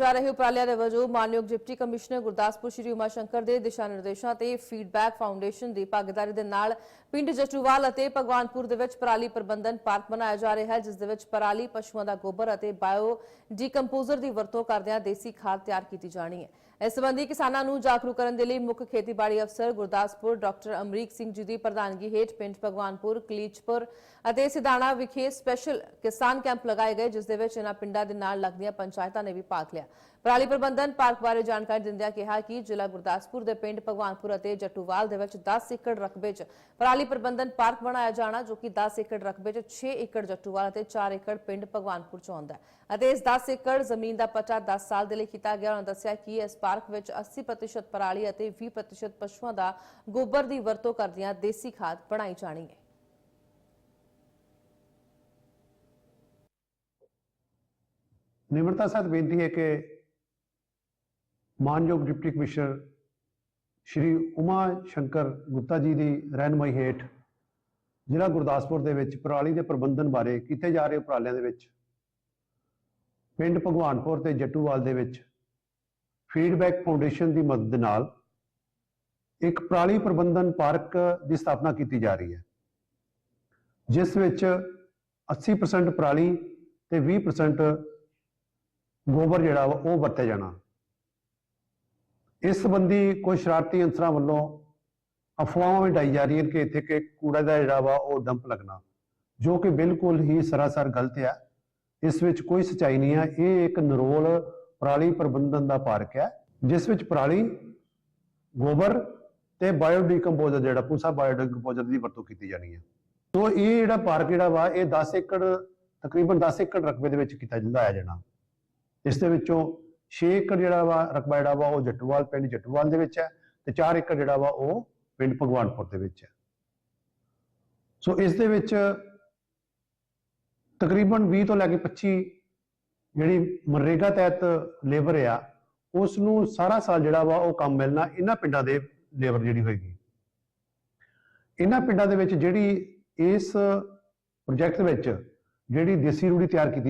ਜਾ ਰਹੇ ਉਪਰਾਲਿਆਂ ਦੇ ਵਜੋਂ ਮਾਨਯੋਗ ਡਿਪਟੀ ਕਮਿਸ਼ਨਰ ਗੁਰਦਾਸਪੁਰ ਸ਼੍ਰੀ ਉਮਾ ਸ਼ੰਕਰ ਦੇ ਦਿਸ਼ਾ ਨਿਰਦੇਸ਼ਾਂ ਤੇ ਫੀਡਬੈਕ ਫਾਊਂਡੇਸ਼ਨ ਦੀ ਭਾਗੀਦਾਰੀ ਦੇ ਨਾਲ ਪਿੰਡ ਜਟੂਵਾਲ ਅਤੇ ਭਗਵਾਨਪੁਰ ਦੇ ਵਿੱਚ ਪਰਾਲੀ ਪ੍ਰਬੰਧਨ ਪਾਰਕ ਬਣਾਇਆ ਜਾ ਰਿਹਾ ਹੈ, ਜਿਸ ਦੇ ਵਿੱਚ ਪਰਾਲੀ, ਪਸ਼ੂਆਂ ਦਾ ਗੋਬਰ ਅਤੇ ਬਾਇਓ ਡੀਕੰਪੋਜ਼ਰ ਦੀ ਵਰਤੋਂ ਕਰਦਿਆਂ ਦੇਸੀ ਖਾਦ ਤਿਆਰ ਕੀਤੀ ਜਾਣੀ ਹੈ। ਇਸ ਸੰਬੰਧੀ ਕਿਸਾਨਾਂ ਨੂੰ ਜਾਗਰੂਕ ਕਰਨ ਦੇ ਲਈ ਮੁੱਖ ਖੇਤੀਬਾੜੀ ਅਫਸਰ ਗੁਰਦਾਸਪੁਰ ਡਾਕਟਰ ਅਮਰੀਕ ਸਿੰਘ ਜੀ ਦੀ ਪ੍ਰਧਾਨਗੀ ਹੇਠ ਪਿੰਡ ਭਗਵਾਨਪੁਰ, ਕਲੀਚਪੁਰ ਅਤੇ ਸਿਧਾਣਾ ਵਿਖੇ ਸਪੈਸ਼ਲ ਕਿਸਾਨ ਕੈਂਪ ਲਗਾਏ ਗਏ, ਜਿਸ ਦੇ ਵਿੱਚ ਇਹਨਾਂ ਪਿੰਡਾਂ ਦੇ ਨਾਲ ਲੱਗਦੀਆਂ ਪੰਚਾਇਤਾਂ ਨੇ ਵੀ ਭਾਗ ਲਿਆ। ਪਰਾਲੀ ਪ੍ਰਬੰਧਨ ਪਾਰਕ ਬਾਰੇ ਜਾਣਕਾਰੀ ਦਿੰਦਿਆਂ ਕਿਹਾ ਕਿ ਜ਼ਿਲ੍ਹਾ ਗੁਰਦਾਸਪੁਰ ਦੇ ਪਿੰਡ ਭਗਵਾਨਪੁਰ ਅਤੇ ਜੱਟੂਵਾਲ ਦੇ ਵਿੱਚ 10 ਏਕੜ ਰਕਬੇ 'ਚ ਪਰਾਲੀ ਪ੍ਰਬੰਧਨ ਪਾਰਕ ਬਣਾਇਆ ਜਾਣਾ, ਜੋ ਕਿ 10 ਏਕੜ ਰਕਬੇ 'ਚ 6 ਏਕੜ ਜੱਟੂਵਾਲ ਅਤੇ 4 ਏਕੜ ਪਿੰਡ ਭਗਵਾਨਪੁਰ 'ਚ ਆਉਂਦਾ ਹੈ। ਅਤੇ ਇਸ 10 ਏਕੜ ਜ਼ਮੀਨ ਦਾ ਪੱਟਾ 10 ਸਾਲ ਦੇ ਲਈ ਕੀਤਾ ਗਿਆ, ਉਹਨਾਂ ਦੱਸਿਆ ਕਿ ਇਸ ਪਾਰਕ ਵਿੱਚ 80% ਪਰਾਲੀ ਅਤੇ 20% ਪਸ਼ੂਆਂ ਦਾ ਗੋਬਰ ਦੀ ਵਰਤੋਂ ਕਰਦਿਆਂ ਦੇਸੀ ਖਾਦ ਬਣਾਈ ਜਾਣੀ ਹੈ। ਨਿਮਰਤਾ ਸਹਿਤ ਬੇਨਤੀ ਹੈ ਕਿ ਮਾਨਯੋਗ ਡਿਪਟੀ ਕਮਿਸ਼ਨਰ ਸ਼੍ਰੀ ਉਮਾ ਸ਼ੰਕਰ ਗੁਪਤਾ ਜੀ ਦੀ ਰਹਿਨਮਾਈ ਹੇਠ ਜ਼ਿਲ੍ਹਾ ਗੁਰਦਾਸਪੁਰ ਦੇ ਵਿੱਚ ਪਰਾਲੀ ਦੇ ਪ੍ਰਬੰਧਨ ਬਾਰੇ ਕੀਤੇ ਜਾ ਰਹੇ ਉਪਰਾਲਿਆਂ ਦੇ ਵਿੱਚ ਪਿੰਡ ਭਗਵਾਨਪੁਰ ਤੇ ਜੱਟੂਵਾਲ ਦੇ ਵਿੱਚ ਫੀਡਬੈਕ ਫਾਊਂਡੇਸ਼ਨ ਦੀ ਮਦਦ ਨਾਲ ਇੱਕ ਪਰਾਲੀ ਪ੍ਰਬੰਧਨ ਪਾਰਕ ਦੀ ਸਥਾਪਨਾ ਕੀਤੀ ਜਾ ਰਹੀ ਹੈ, ਜਿਸ ਵਿੱਚ 80% ਪਰਾਲੀ ਤੇ 20% ਗੋਬਰ ਜਿਹੜਾ ਵਾ ਉਹ ਵਰਤਿਆ ਜਾਣਾ। ਇਸ ਸੰਬੰਧੀ ਕੋਈ ਸ਼ਰਾਰਤੀ ਅੰਸਰਾਂ ਵੱਲੋਂ ਅਫਵਾਹਾਂ ਵੀ ਡਾਈ ਜਾ ਰਹੀਆਂ ਕਿ ਇੱਥੇ ਕਿ ਕੂੜਾ ਦਾ ਜਿਹੜਾ ਵਾ ਉਹ ਡੰਪ ਲੱਗਣਾ, ਜੋ ਕਿ ਬਿਲਕੁਲ ਹੀ ਸਰਾਸਰ ਗਲਤ ਹੈ ਇਸ ਵਿੱਚ ਕੋਈ ਸਚਾਈ ਨਹੀਂ ਹੈ ਇਹ ਇੱਕ ਨਰੋਲ ਪਰਾਲੀ ਪ੍ਰਬੰਧਨ ਦਾ ਪਾਰਕ ਹੈ, ਜਿਸ ਵਿੱਚ ਪਰਾਲੀ, ਗੋਬਰ ਤੇ ਬਾਇਓਡੀਕੰਪੋਜ਼ਰ ਜਿਹੜਾ ਪੂਸਾ ਬਾਇਓਡੀਕੰਪੋਜ਼ਰ ਦੀ ਵਰਤੋਂ ਕੀਤੀ ਜਾਣੀ ਹੈ। ਸੋ ਇਹ ਜਿਹੜਾ ਪਾਰਕ ਜਿਹੜਾ ਵਾ, ਇਹ 10 ਏਕੜ, ਤਕਰੀਬਨ 10 ਏਕੜ ਰਕਬੇ ਦੇ ਵਿੱਚ ਕੀਤਾ ਲਾਇਆ ਜਾਣਾ। ਇਸ ਦੇ ਵਿੱਚੋਂ 6 ਏਕੜ ਜਿਹੜਾ ਵਾ, ਰਕਬਾ ਜਿਹੜਾ ਵਾ, ਉਹ ਜੱਟੂਵਾਲ ਪਿੰਡ ਜੱਟੂਵਾਲ ਦੇ ਵਿੱਚ ਹੈ ਤੇ 4 ਏਕੜ ਜਿਹੜਾ ਵਾ, ਉਹ ਪਿੰਡ ਭਗਵਾਨਪੁਰ ਦੇ ਵਿੱਚ ਹੈ। ਸੋ ਇਸ ਦੇ ਵਿੱਚ ਤਕਰੀਬਨ 20 ਤੋਂ ਲੈ ਕੇ 25 ਜਿਹੜੀ ਮਨਰੇਗਾ ਤਹਿਤ ਲੇਬਰ ਆ ਉਸ ਨੂੰ ਸਾਰਾ ਸਾਲ ਜਿਹੜਾ ਵਾ ਉਹ ਕੰਮ ਮਿਲਣਾ ਇਹਨਾਂ ਪਿੰਡਾਂ ਦੇ ਲੇਬਰ ਜਿਹੜੀ ਹੋਏਗੀ। ਇਹਨਾਂ ਪਿੰਡਾਂ ਦੇ ਵਿੱਚ ਜਿਹੜੀ ਇਸ ਪ੍ਰੋਜੈਕਟ ਵਿੱਚ ਜਿਹੜੀ ਦੇਸੀ ਰੂੜੀ ਤਿਆਰ ਕੀਤੀ